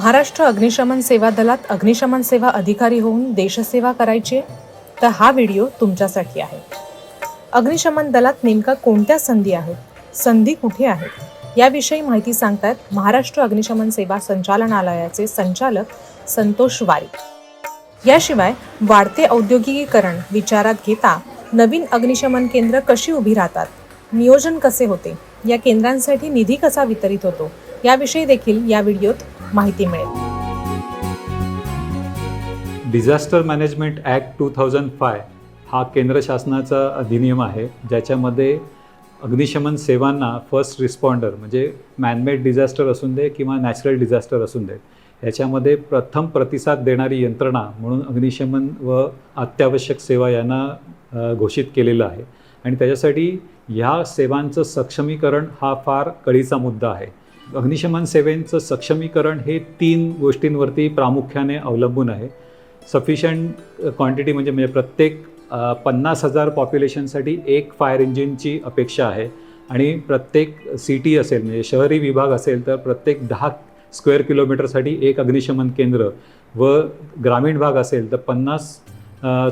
महाराष्ट्र अग्निशमन सेवा दलात अग्निशमन सेवा अधिकारी होऊन देशसेवा करायची आहे? तर हा व्हिडिओ तुमच्यासाठी आहे अग्निशमन दलात नेमका कोणत्या संधी आहेत संधी कुठे आहेत याविषयी माहिती सांगतात महाराष्ट्र अग्निशमन सेवा संचालनालयाचे संचालक संतोष वारी याशिवाय वाढते औद्योगिकीकरण विचारात घेता नवीन अग्निशमन केंद्र कशी उभी राहतात नियोजन कसे होते या केंद्रांसाठी निधी कसा वितरित होतो याविषयी देखील या व्हिडिओत माहिती मिळेल. Disaster management act two thousand five हा केंद्र शासनाचा अधिनियम आहे ज्याच्यामध्ये अग्निशमन सेवांना फर्स्ट रिस्पॉन्डर म्हणजे मॅनमेड डिझास्टर असून दे किंवा नॅचरल डिझास्टर असून दे याच्यामध्ये प्रथम प्रतिसाद देणारी यंत्रणा म्हणून अग्निशमन व अत्यावश्यक सेवा यांना घोषित केलेलं आहे. आणि त्याच्यासाठी ह्या सेवांचं सक्षमीकरण हा फार कळीचा मुद्दा आहे. अग्निशमन सेवेंचं सक्षमीकरण हे तीन गोष्टींवरती प्रामुख्याने अवलंबून आहे. सफिशंट क्वांटिटी म्हणजे म्हणजे प्रत्येक पन्नास हजार पॉप्युलेशनसाठी एक फायर इंजिनची अपेक्षा आहे. आणि प्रत्येक सिटी असेल म्हणजे शहरी विभाग असेल तर प्रत्येक दहा स्क्वेअर किलोमीटरसाठी एक अग्निशमन केंद्र. व ग्रामीण भाग असेल तर पन्नास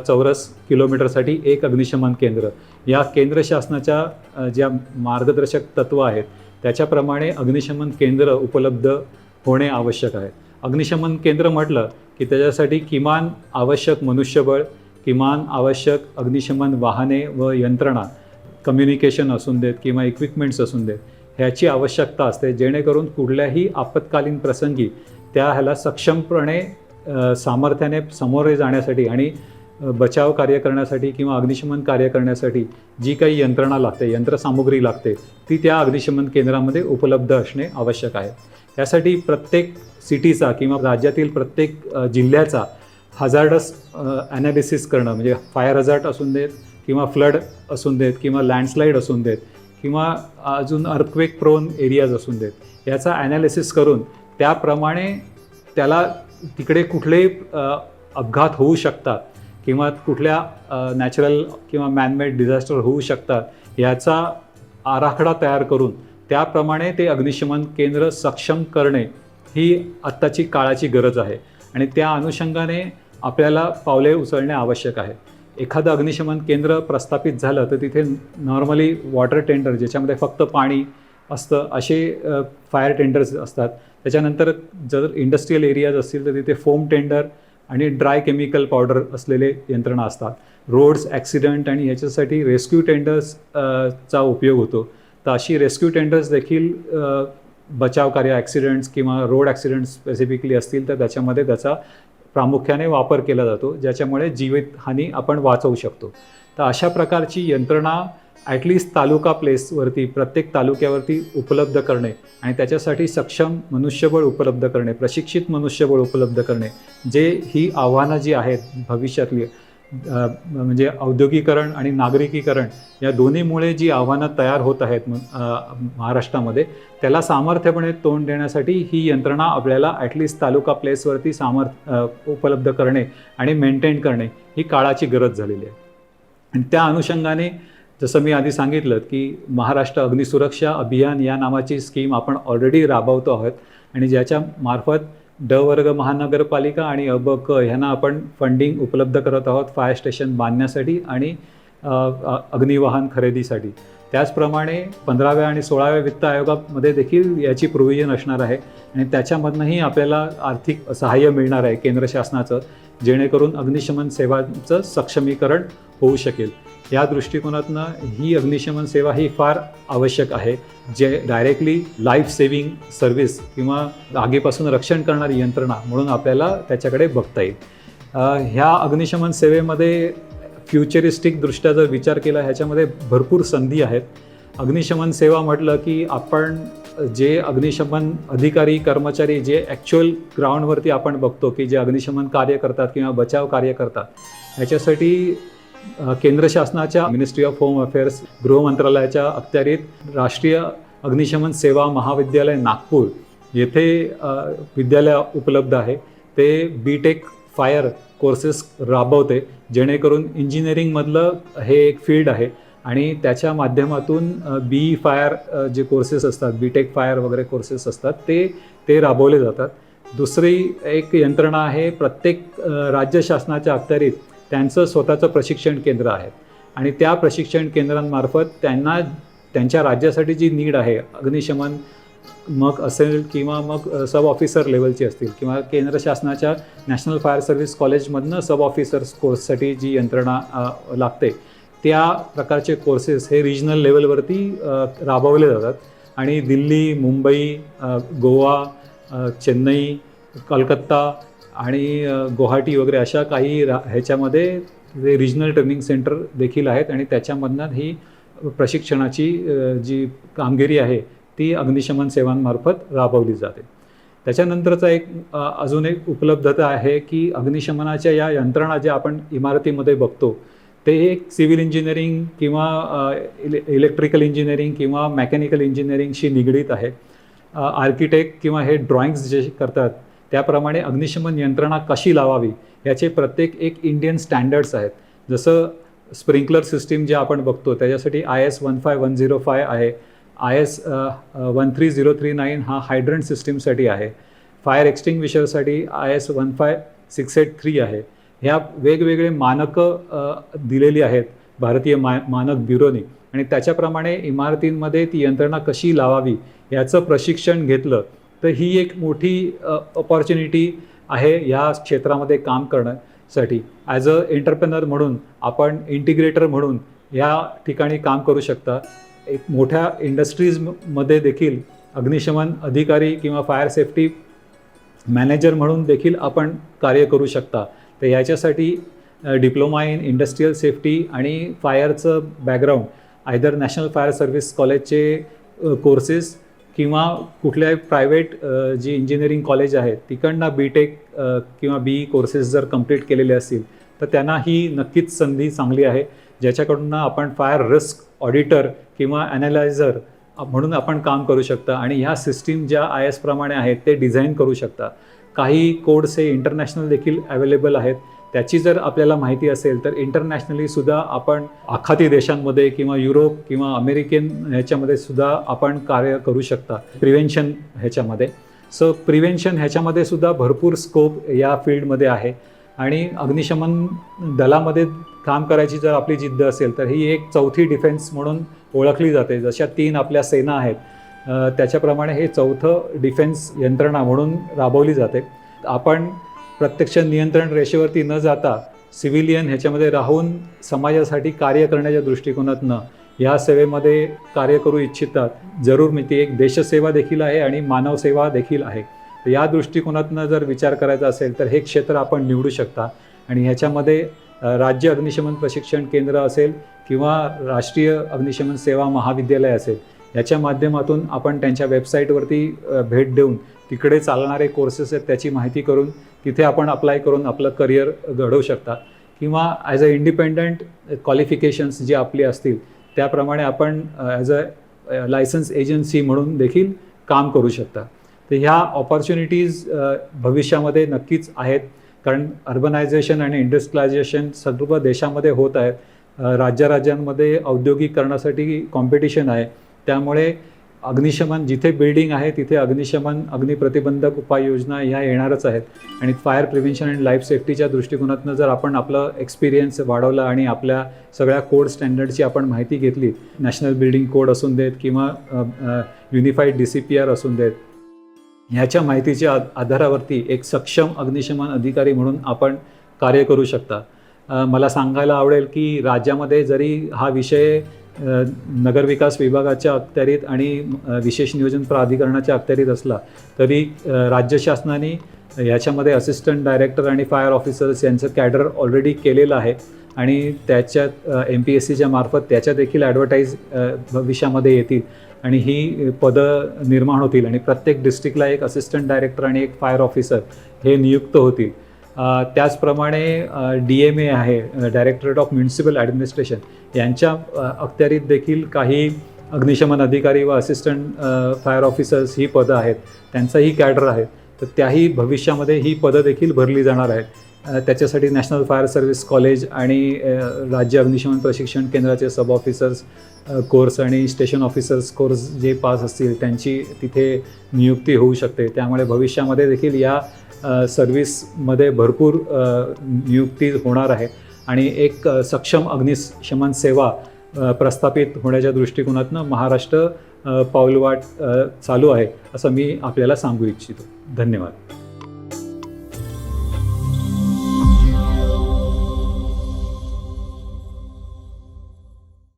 चौरस किलोमीटरसाठी एक अग्निशमन केंद्र. या केंद्र शासनाच्या ज्या मार्गदर्शक तत्व आहेत त्याच्याप्रमाणे अग्निशमन केंद्र उपलब्ध होणे आवश्यक आहे. अग्निशमन केंद्र म्हटलं की त्याच्यासाठी किमान आवश्यक मनुष्यबळ किमान आवश्यक अग्निशमन वाहने व यंत्रणा कम्युनिकेशन असून देत किंवा इक्विपमेंट्स असून देत ह्याची आवश्यकता असते. जेणेकरून कुठल्याही आपत्कालीन प्रसंगी त्या ह्याला सक्षमपणे सामर्थ्याने सामोरे जाण्यासाठी आणि बचाव कार्य करण्यासाठी किंवा अग्निशमन कार्य करण्यासाठी जी काही यंत्रणा लागते यंत्रसामुग्री लागते ती त्या अग्निशमन केंद्रामध्ये उपलब्ध असणे आवश्यक आहे. त्यासाठी प्रत्येक सिटीचा किंवा राज्यातील प्रत्येक जिल्ह्याचा हजार्डस ॲनालिसिस करणं म्हणजे फायर हजार्ट असून देत किंवा फ्लड असून देत किंवा लँडस्लाईड असून देत किंवा अजून अर्थक्वेक प्रोन एरियाज असून देत याचा ॲनालिसिस करून त्याप्रमाणे त्याला तिकडे कुठले अपघात होऊ शकतात किंवा कुठल्या नॅचरल किंवा मॅनमेड डिझास्टर होऊ शकतात याचा आराखडा तयार करून त्याप्रमाणे ते अग्निशमन केंद्र सक्षम करणे ही आत्ताची काळाची गरज आहे. आणि त्या अनुषंगाने आपल्याला पावले उचलणे आवश्यक आहे. एखादं अग्निशमन केंद्र प्रस्थापित झालं तर तिथे नॉर्मली वॉटर टेंडर ज्याच्यामध्ये फक्त पाणी असतं असे फायर टेंडर्स असतात. त्याच्यानंतर जर इंडस्ट्रीयल एरियाज असतील तर तिथे फोम टेंडर आणि ड्राय केमिकल पावडर असलेले यंत्रणा असतात. रोड्स ॲक्सिडेंट आणि याच्यासाठी रेस्क्यू टेंडर्स चा उपयोग होतो. तर अशी रेस्क्यू टेंडर्स देखील बचाव कार्य ॲक्सिडेंट्स किंवा रोड ॲक्सिडेंट्स स्पेसिफिकली असतील तर त्याच्यामध्ये त्याचा प्रामुख्याने वापर केला जातो ज्याच्यामुळे जीवितहानी आपण वाचवू शकतो. तर अशा प्रकारची यंत्रणा ॲटलिस्ट तालुका प्लेसवरती प्रत्येक तालुक्यावरती उपलब्ध करणे आणि त्याच्यासाठी सक्षम मनुष्यबळ उपलब्ध करणे प्रशिक्षित मनुष्यबळ उपलब्ध करणे जे ही आव्हानं जी आहेत भविष्यातली म्हणजे औद्योगिकरण आणि नागरिकीकरण या दोन्हीमुळे जी आव्हानं तयार होत आहेत महाराष्ट्रामध्ये त्याला सामर्थ्यपणे तोंड देण्यासाठी ही यंत्रणा आपल्याला ॲटलिस्ट तालुका प्लेसवरती सामर्थ उपलब्ध करणे आणि मेंटेन करणे ही काळाची गरज झालेली आहे. आणि त्या अनुषंगाने जसं मी आधी सांगितलं की महाराष्ट्र अग्निसुरक्षा अभियान या नावाची स्कीम आपण ऑलरेडी राबवतो आहोत. आणि ज्याच्या मार्फत ड वर्ग महानगरपालिका आणि अब क ह्यांना आपण फंडिंग उपलब्ध करत आहोत फायर स्टेशन बांधण्यासाठी आणि अग्निवाहन खरेदीसाठी. त्याचप्रमाणे पंधराव्या आणि सोळाव्या वित्त आयोगामध्ये देखील याची प्रोव्हिजन असणार आहे. आणि त्याच्यामधनंही आपल्याला आर्थिक सहाय्य मिळणार आहे केंद्र शासनाचं जेणेकरून अग्निशमन सेवांचं सक्षमीकरण होऊ शकेल. या दृष्टिकोनातनं ही अग्निशमन सेवा ही फार आवश्यक आहे जे डायरेक्टली लाईफ सेविंग सर्व्हिस किंवा आगीपासून रक्षण करणारी यंत्रणा म्हणून आपल्याला त्याच्याकडे बघता येईल. ह्या अग्निशमन सेवेमध्ये फ्युचरिस्टिक दृष्ट्या जर विचार केला ह्याच्यामध्ये भरपूर संधी आहेत. अग्निशमन सेवा म्हटलं की आपण जे अग्निशमन अधिकारी कर्मचारी जे ॲक्च्युअल ग्राउंडवरती आपण बघतो की जे अग्निशमन कार्य करतात किंवा बचाव कार्य करतात ह्याच्यासाठी केंद्र शासनाच्या मिनिस्ट्री ऑफ होम अफेअर्स गृह मंत्रालयाच्या अखत्यारीत राष्ट्रीय अग्निशमन सेवा महाविद्यालय नागपूर येथे विद्यालय उपलब्ध आहे. ते बी टेक फायर कोर्सेस राबवते जेणेकरून इंजिनिअरिंगमधलं हे एक फील्ड आहे आणि त्याच्या माध्यमातून बी फायर जे कोर्सेस असतात बी टेक फायर वगैरे कोर्सेस असतात ते ते राबवले जातात. दुसरी एक यंत्रणा आहे प्रत्येक राज्य शासनाच्या अखत्यारीत त्यांचं स्वतःचं प्रशिक्षण केंद्र आहे आणि त्या प्रशिक्षण केंद्रांमार्फत त्यांना त्यांच्या राज्यासाठी जी नीड आहे अग्निशमन मग असेल किंवा मग सब ऑफिसर लेवलची असतील किंवा केंद्र शासनाच्या नॅशनल फायर सर्व्हिस कॉलेजमधनं सब ऑफिसर्स कोर्ससाठी जी यंत्रणा लागते त्या प्रकारचे कोर्सेस हे रिजनल लेवलवरती राबवले जातात. आणि दिल्ली मुंबई गोवा चेन्नई कलकत्ता आणि गुवाहाटी वगैरे अशा काही रा ह्याच्यामध्ये जे रिजनल ट्रेनिंग सेंटर देखील आहेत आणि त्याच्यामधनं ही प्रशिक्षणाची जी कामगिरी आहे ती अग्निशमन सेवांमार्फत राबवली जाते. त्याच्यानंतरचा एक अजून एक उपलब्धता आहे की अग्निशमनाच्या या यंत्रणा ज्या आपण इमारतीमध्ये बघतो ते एक सिव्हिल इंजिनिअरिंग किंवा इले इलेक्ट्रिकल इंजिनिअरिंग किंवा मेकॅनिकल इंजिनिअरिंगशी निगडीत आहे. आर्किटेक्ट किंवा हे ड्रॉइंग्स जे करतात त्याप्रमाणे अग्निशमन यंत्रणा कशी लावावी याचे प्रत्येक एक इंडियन स्टँडर्ड्स आहेत. जसं स्प्रिंकलर सिस्टीम जे आपण बघतो त्याच्यासाठी I S one five one zero five आहे. I S one three zero three nine हा हायड्रंट सिस्टीमसाठी आहे. Fire एक्स्टिंग्विशरसाठी I S one five six eight three आहे. ह्या वेगवेगळे मानकं दिलेली आहेत भारतीय मा मानक ब्युरोनी. आणि त्याच्याप्रमाणे इमारतींमध्ये ती यंत्रणा कशी लावावी याचं प्रशिक्षण घेतलं. तर ही एक मोठी अपॉर्च्युनिटी आहे या क्षेत्रामध्ये काम करण्यासाठी. ॲज अ एंटरप्रेनर म्हणून आपण इंटिग्रेटर म्हणून या ठिकाणी काम करू शकता. एक मोठ्या इंडस्ट्रीजमध्ये देखील अग्निशमन अधिकारी किंवा फायर सेफ्टी मॅनेजर म्हणून देखील आपण कार्य करू शकता. तर याच्यासाठी डिप्लोमा इन इंडस्ट्रीयल सेफ्टी आणि फायरचं background either national fire service कॉलेजचे कोर्सेस किंवा कुठल्याही प्रायव्हेट जी इंजिनिअरिंग कॉलेज आहेत तिकडनं बी टेक किंवा बी कोर्सेस जर कंप्लीट केलेले असतील तर त्यांना ही नक्कीच संधी चांगली आहे. ज्याच्याकडून आपण फायर रिस्क ऑडिटर किंवा ॲनालायझर म्हणून आपण काम करू शकता आणि ह्या सिस्टीम ज्या आय एस प्रमाणे आहेत ते डिझाईन करू शकता. काही कोड्स हे इंटरनॅशनल देखील अवेलेबल आहेत. त्याची जर आपल्याला माहिती असेल तर इंटरनॅशनली सुद्धा आपण आखाती देशांमध्ये किंवा युरोप किंवा अमेरिकन ह्याच्यामध्ये सुद्धा आपण कार्य करू शकता प्रिव्हेन्शन ह्याच्यामध्ये. सो प्रिव्हेन्शन ह्याच्यामध्ये सुद्धा भरपूर स्कोप या फील्डमध्ये आहे. आणि अग्निशमन दलामध्ये काम करायची जर आपली जिद्द असेल तर ही एक चौथी डिफेन्स म्हणून ओळखली जाते. जशा तीन आपल्या सेना आहेत त्याच्याप्रमाणे हे चौथं डिफेन्स यंत्रणा म्हणून राबवली जाते. आपण प्रत्यक्ष नियंत्रण रेषेवरती न जाता सिव्हिलियन ह्याच्यामध्ये राहून समाजासाठी कार्य करण्याच्या दृष्टिकोनातनं या सेवेमध्ये कार्य करू इच्छितात. जरूर मी ती एक देशसेवा देखील आहे आणि मानवसेवा देखील आहे. तर या दृष्टिकोनातनं जर विचार करायचा असेल तर हे क्षेत्र आपण निवडू शकता. आणि ह्याच्यामध्ये राज्य अग्निशमन प्रशिक्षण केंद्र असेल किंवा राष्ट्रीय अग्निशमन सेवा महाविद्यालय असेल याच्या माध्यमातून आपण त्यांच्या वेबसाईटवरती भेट देऊन तिकडे चालणारे कोर्सेस आहेत त्याची माहिती करून तिथे आपण अप्लाय करून आपलं करिअर घडवू शकता. किंवा ॲज अ इंडिपेंडंट क्वालिफिकेशन्स जी आपली असतील त्याप्रमाणे आपण ॲज अ लायसन्स एजन्सी म्हणून देखील काम करू शकता. तर ह्या ऑपॉर्च्युनिटीज uh, भविष्यामध्ये नक्कीच आहेत. कारण अर्बनायझेशन आणि इंडस्ट्रियलायझेशन सर्व देशामध्ये होत आहेत. Uh, अ, राज्याराज्यांमध्ये औद्योगिकरणासाठी कॉम्पिटिशन आहे. त्यामुळे अग्निशमन जिथे बिल्डिंग आहे तिथे अग्निशमन अग्निप्रतिबंधक उपाययोजना ह्या येणारच आहेत. आणि फायर प्रिव्हेन्शन अँड लाईफ सेफ्टीच्या दृष्टिकोनातनं जर आपण आपलं एक्सपिरियन्स वाढवला आणि आपल्या सगळ्या कोड स्टँडर्डची आपण माहिती घेतली नॅशनल बिल्डिंग कोड असून देत किंवा unified D C P R असून देत ह्याच्या माहितीच्या आधारावरती एक सक्षम अग्निशमन अधिकारी म्हणून आपण कार्य करू शकता. मला सांगायला आवडेल की राज्यामध्ये जरी हा विषय नगरविकास विभागाच्या अखत्यारीत आणि विशेष नियोजन प्राधिकरणाच्या अखत्यारीत असला तरी राज्य शासनाने याच्यामध्ये डायरेक्टर आणि फायर ऑफिसर्स यांचं कॅडर ऑलरेडी केलेलं आहे. आणि त्याच्यात एम पी एस सीच्या मार्फत त्याच्या देखील ॲडव्हर्टाईज भविष्यामध्ये येतील. आणि ही पदं निर्माण होतील. आणि प्रत्येक डिस्ट्रिक्टला एक असिस्टंट डायरेक्टर आणि एक फायर ऑफिसर हे नियुक्त होतील. त्याचप्रमाणे डी एम ए आहे डायरेक्टरेट ऑफ म्युन्सिपल ॲडमिनिस्ट्रेशन. यांच्या अखत्यारीत देखील काही अग्निशमन अधिकारी व असिस्टंट फायर ऑफिसर्स ही पदं आहेत. त्यांचाही कॅडर आहे तर त्याही भविष्यामध्ये ही पदं देखील भरली जाणार आहेत. त्याच्यासाठी नॅशनल फायर सर्व्हिस कॉलेज आणि राज्य अग्निशमन प्रशिक्षण केंद्राचे सब ऑफिसर्स कोर्स आणि स्टेशन ऑफिसर्स कोर्स जे पास असतील त्यांची तिथे नियुक्ती होऊ शकते. त्यामुळे भविष्यामध्ये देखील या सर्व्हिसमध्ये भरपूर नियुक्ती होणार आहे. आणि एक सक्षम अग्निशमन सेवा प्रस्थापित होण्याच्या दृष्टिकोनातनं महाराष्ट्र पाऊलवाट चालू आहे असं मी आपल्याला सांगू इच्छितो. धन्यवाद.